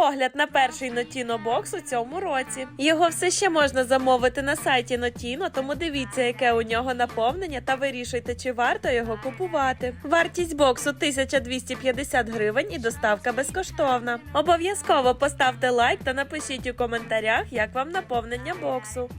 огляд на перший Notino бокс у цьому році. Його все ще можна замовити на сайті Notino, тому дивіться, яке у нього наповнення, та вирішуйте, чи варто його купувати. Вартість боксу 1250 гривень і доставка безкоштовна. Обов'язково поставте лайк та напишіть у коментарях, як вам наповнення боксу.